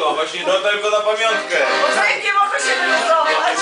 Tylko, właśnie to tylko na pamiątkę. Bo Mozaikiem może się wyluzować.